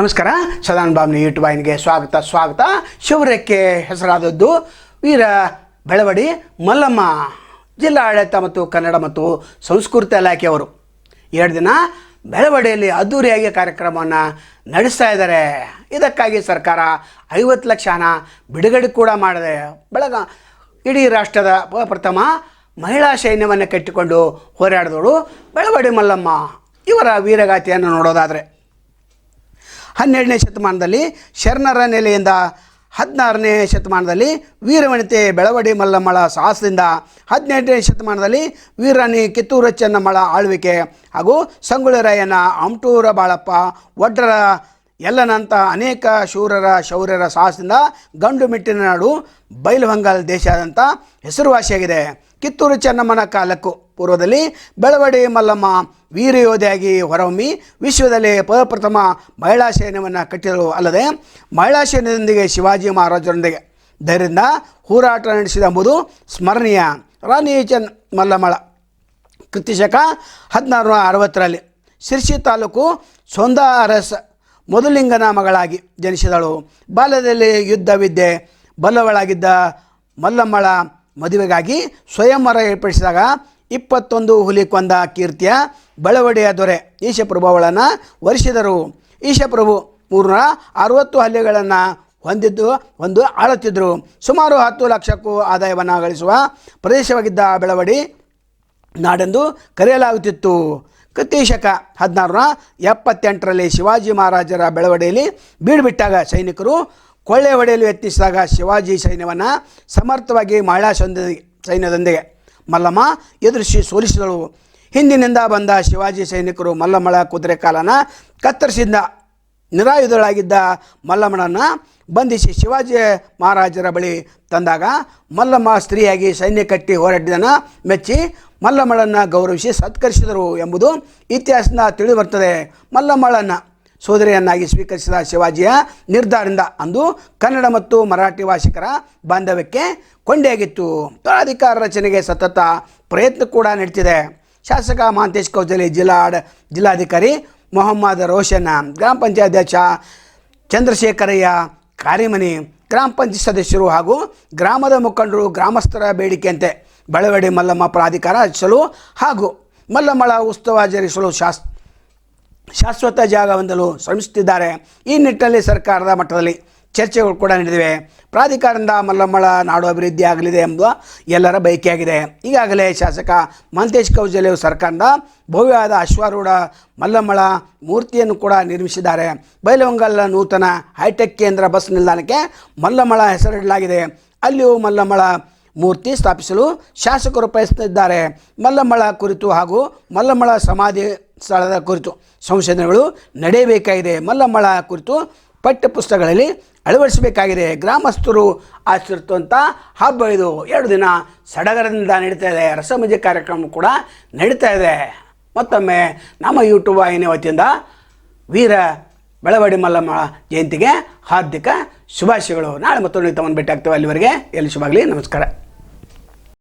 ನಮಸ್ಕಾರ. ಸದಾನ್ ಬಾಮ್ನಿ ಯೂಟ್ಯೂಬ್ ಬಾಯ್ನಿಗೆ ಸ್ವಾಗತ ಸ್ವಾಗತ. ಶಿವರಕ್ಕೆ ಹೆಸರಾದದ್ದು ವೀರ ಬೆಳವಡಿ ಮಲ್ಲಮ್ಮ ಜಿಲ್ಲಾ ಆಡಳಿತ ಮತ್ತು ಕನ್ನಡ ಮತ್ತು ಸಂಸ್ಕೃತಿ ಇಲಾಖೆಯವರು. ಎರಡು ದಿನ ಬೆಳವಡಿಯಲ್ಲಿ ಅದ್ದೂರಿಯಾಗಿ ಕಾರ್ಯಕ್ರಮವನ್ನು ನಡೆಸ್ತಾ ಇದ್ದಾರೆ. ಇದಕ್ಕಾಗಿ ಸರ್ಕಾರ ಐವತ್ತು ಲಕ್ಷ ಹಣ ಬಿಡುಗಡೆ ಕೂಡ ಮಾಡಿದೆ. ಬೆಳಗ ಇಡೀ ರಾಷ್ಟ್ರದ ಪ್ರಥಮ ಮಹಿಳಾ ಸೈನ್ಯವನ್ನು ಕಟ್ಟಿಕೊಂಡು ಹೋರಾಡಿದವಳು ಬೆಳವಡಿ ಮಲ್ಲಮ್ಮ. ಇವರ ವೀರಗಾಥೆಯನ್ನು ನೋಡೋದಾದರೆ ಹನ್ನೆರಡನೇ ಶತಮಾನದಲ್ಲಿ ಶರಣರ ನೆಲೆಯಿಂದ ಹದಿನಾರನೇ ಶತಮಾನದಲ್ಲಿ ವೀರವನಿತೆ ಬೆಳವಡಿ ಮಲ್ಲಮ್ಮಳ ಸಾಹಸದಿಂದ ಹದಿನೆಂಟನೇ ಶತಮಾನದಲ್ಲಿ ವೀರಾಣಿ ಕಿತ್ತೂರು ಚೆನ್ನಮ್ಮಳ ಆಳ್ವಿಕೆ ಹಾಗೂ ಸಂಗೊಳ್ಳಿರಾಯನ ಅಮಟೂರ ಬಾಳಪ್ಪ ಒಡ್ಡರ ಎಲ್ಲನಂತ ಅನೇಕ ಶೂರರ ಶೌರ್ಯರ ಸಾಹಸದಿಂದ ಗಂಡು ಮೆಟ್ಟಿನ ನಾಡು ಬೈಲಹೊಂಗಲ್ ದೇಶಾದಂಥ ಹೆಸರುವಾಸಿಯಾಗಿದೆ. ಕಿತ್ತೂರು ಚೆನ್ನಮ್ಮನ ಕಾಲಕ್ಕೂ ಪೂರ್ವದಲ್ಲಿ ಬೆಳವಡಿ ಮಲ್ಲಮ್ಮ ವೀರಯೋಧೆಯಾಗಿ ಹೊರಹೊಮ್ಮಿ ವಿಶ್ವದಲ್ಲಿ ಪ್ರಪ್ರಥಮ ಮಹಿಳಾ ಸೈನ್ಯವನ್ನು ಕಟ್ಟಿದರು ಅಲ್ಲದೆ ಮಹಿಳಾ ಸೈನ್ಯದೊಂದಿಗೆ ಶಿವಾಜಿ ಮಹಾರಾಜರೊಂದಿಗೆ. ಧೈರ್ಯದಿಂದ ಹೋರಾಟ ನಡೆಸಿದ ಎಂಬುದು ಸ್ಮರಣೀಯ ರಾಣಿ ಚನ್ ಮಲ್ಲಮ್ಮಳ ಕೃತಿಶಕ ಹದಿನಾರು ಅರವತ್ತರಲ್ಲಿ. ಶಿರ್ಸಿ ತಾಲೂಕು ಸೊಂದ ಅರಸ ಮೊದಲಿಂಗನ ಮಗಳಾಗಿ ಜನಿಸಿದಳು. ಬಾಲ್ಯದಲ್ಲಿ ಯುದ್ಧ ವಿದ್ಯೆ ಬಲ್ಲವಳಾಗಿದ್ದ ಮಲ್ಲಮ್ಮಳ ಮದುವೆಗಾಗಿ ಸ್ವಯಂವರ ಏರ್ಪಡಿಸಿದಾಗ ಇಪ್ಪತ್ತೊಂದು ಹುಲಿ ಕೊಂದ ಕೀರ್ತಿಯ ಬಳವಡೆಯ ದೊರೆ ಈಶಪ್ರಭುಗಳನ್ನು ವರಿಸಿದರು. ಈಶಪ್ರಭು ಮೂರ್ನೂರ ಅರವತ್ತು ಹಲ್ಲೆಗಳನ್ನು ಹೊಂದಿದ್ದು, ಒಂದು ಆಳುತ್ತಿದ್ದರು ಸುಮಾರು ಹತ್ತು ಲಕ್ಷಕ್ಕೂ ಆದಾಯವನ್ನು ಗಳಿಸುವ ಪ್ರದೇಶವಾಗಿದ್ದ ಬೆಳವಡಿ ನಾಡೆಂದು ಕರೆಯಲಾಗುತ್ತಿತ್ತು. ಕೃತಿಶಕ ಹದಿನಾರರ ಎಪ್ಪತ್ತೆಂಟರಲ್ಲಿ ಶಿವಾಜಿ ಮಹಾರಾಜರ ಬೆಳವಡಿಯಲ್ಲಿ ಬೀಡುಬಿಟ್ಟಾಗ ಸೈನಿಕರು ಕೊಳ್ಳೆ ಹೊಡೆಯಲು ಯತ್ನಿಸಿದಾಗ ಶಿವಾಜಿ ಸೈನ್ಯವನ್ನು ಸಮರ್ಥವಾಗಿ ಮಹಿಳಾ ಸೈನ್ಯದೊಂದಿಗೆ ಮಲ್ಲಮ್ಮ, ಎದುರಿಸಿ ಸೋಲಿಸಿದಳು. ಹಿಂದಿನಿಂದ ಬಂದ ಶಿವಾಜಿ ಸೈನಿಕರು ಮಲ್ಲಮ್ಮಳ ಕುದುರೆ ಕಾಲನ ಕತ್ತರಿಸಿದ, ನಿರಾಯುಧಳಾಗಿದ್ದ ಮಲ್ಲಮ್ಮನನ್ನು ಬಂಧಿಸಿ ಶಿವಾಜಿ ಮಹಾರಾಜರ ಬಳಿ ತಂದಾಗ ಮಲ್ಲಮ್ಮ ಸ್ತ್ರೀಯಾಗಿ ಸೈನ್ಯ ಕಟ್ಟಿ ಹೋರಾಡಿದನ ಮೆಚ್ಚಿ ಮಲ್ಲಮ್ಮಳನ್ನು ಗೌರವಿಸಿ ಸತ್ಕರಿಸಿದರು ಎಂಬುದು ಇತಿಹಾಸದಿಂದ ತಿಳಿಬರ್ತದೆ ಮಲ್ಲಮ್ಮಳನ್ನು ಸೋದರಿಯನ್ನಾಗಿ ಸ್ವೀಕರಿಸಿದ ಶಿವಾಜಿಯ ನಿರ್ಧಾರದಿಂದ ಅಂದು ಕನ್ನಡ ಮತ್ತು ಮರಾಠಿ ಭಾಷಿಕರ ಬಾಂಧವ್ಯಕ್ಕೆ ಕೊಂಡಿಯಾಗಿತ್ತು ಅಧಿಕಾರ ರಚನೆಗೆ ಸತತ ಪ್ರಯತ್ನ ಕೂಡ ನಡೀತಿದೆ. ಶಾಸಕ ಮಹಾಂತೇಶ್ ಕೌಜಲಿ ಜಿಲ್ಲಾ ಜಿಲ್ಲಾಧಿಕಾರಿ ಮೊಹಮ್ಮದ್ ರೋಷನ್, ಗ್ರಾಮ ಪಂಚಾಯತ್ ಅಧ್ಯಕ್ಷ ಚಂದ್ರಶೇಖರಯ್ಯ ಕಾರಿಮನಿ ಗ್ರಾಮ ಪಂಚಾಯತ್ ಸದಸ್ಯರು ಹಾಗೂ ಗ್ರಾಮದ ಮುಖಂಡರು ಗ್ರಾಮಸ್ಥರ ಬೇಡಿಕೆಯಂತೆ. ಬಳವಡಿ ಮಲ್ಲಮ್ಮ ಪ್ರಾಧಿಕಾರ ರಚಿಸಲು ಹಾಗೂ ಮಲ್ಲಮ್ಮಳ ಉತ್ಸವ ಆಚರಿಸಲು ಶಾಸ್ ಶಾಶ್ವತ ಜಾಗ ಹೊಂದಲು ಶ್ರಮಿಸುತ್ತಿದ್ದಾರೆ. ಈ ನಿಟ್ಟಿನಲ್ಲಿ ಸರ್ಕಾರದ ಮಟ್ಟದಲ್ಲಿ ಚರ್ಚೆಗಳು ಕೂಡ ನಡೆದಿವೆ. ಪ್ರಾಧಿಕಾರದಿಂದ ಮಲ್ಲಮ್ಮಳ ನಾಡು ಅಭಿವೃದ್ಧಿ ಆಗಲಿದೆ ಎಂಬ ಎಲ್ಲರ ಬಯಕೆಯಾಗಿದೆ. ಈಗಾಗಲೇ ಶಾಸಕ ಮಂತೇಶ್ ಕೌಜಲೆಯು ಸರ್ಕಾರದ ಭವ್ಯವಾದ ಅಶ್ವಾರೂಢ ಮಲ್ಲಮ್ಮಳ ಮೂರ್ತಿಯನ್ನು ಕೂಡ ನಿರ್ಮಿಸಿದ್ದಾರೆ. ಬೈಲಹೊಂಗಲ್ಲ ನೂತನ ಹೈಟೆಕ್ ಕೇಂದ್ರ ಬಸ್ ನಿಲ್ದಾಣಕ್ಕೆ ಮಲ್ಲಮ್ಮಳ ಹೆಸರಿಡಲಾಗಿದೆ. ಅಲ್ಲಿಯೂ ಮಲ್ಲಮ್ಮಳ ಮೂರ್ತಿ ಸ್ಥಾಪಿಸಲು ಶಾಸಕರು ಪ್ರಯತ್ನಿಸಿದ್ದಾರೆ. ಮಲ್ಲಮ್ಮಳ ಕುರಿತು ಹಾಗೂ ಮಲ್ಲಮ್ಮಳ ಸಮಾಧಿ ಸ್ಥಳದ ಕುರಿತು ಸಂಶೋಧನೆಗಳು ನಡೆಯಬೇಕಾಗಿದೆ. ಮಲ್ಲಮ್ಮಳ ಕುರಿತು ಪಠ್ಯಪುಸ್ತಕಗಳಲ್ಲಿ ಅಳವಡಿಸಬೇಕಾಗಿದೆ. ಗ್ರಾಮಸ್ಥರು ಆಚರಿಸುವಂಥ ಹಬ್ಬ ಇದು. ಎರಡು ದಿನ ಸಡಗರದಿಂದ ನಡೀತಾ ಇದೆ. ರಸಮಂಜೆ ಕಾರ್ಯಕ್ರಮ ಕೂಡ ನಡೀತಾ ಇದೆ. ಮತ್ತೊಮ್ಮೆ ನಮ್ಮ ಯೂಟ್ಯೂಬ್ ವಾಹಿನಿ ವತಿಯಿಂದ ವೀರ ಬೆಳವಡಿ ಮಲ್ಲಮ್ಮ ಜಯಂತಿಗೆ ಹಾರ್ದಿಕ ಶುಭಾಶಯಗಳು. ನಾಳೆ ಮತ್ತೊಂದು ತಮ್ಮನ್ನು ಭೇಟಿ ಆಗ್ತೇವೆ. ಅಲ್ಲಿವರೆಗೆ ಎಲ್ಲಿ ಶುಭಾಗಲಿ ನಮಸ್ಕಾರ.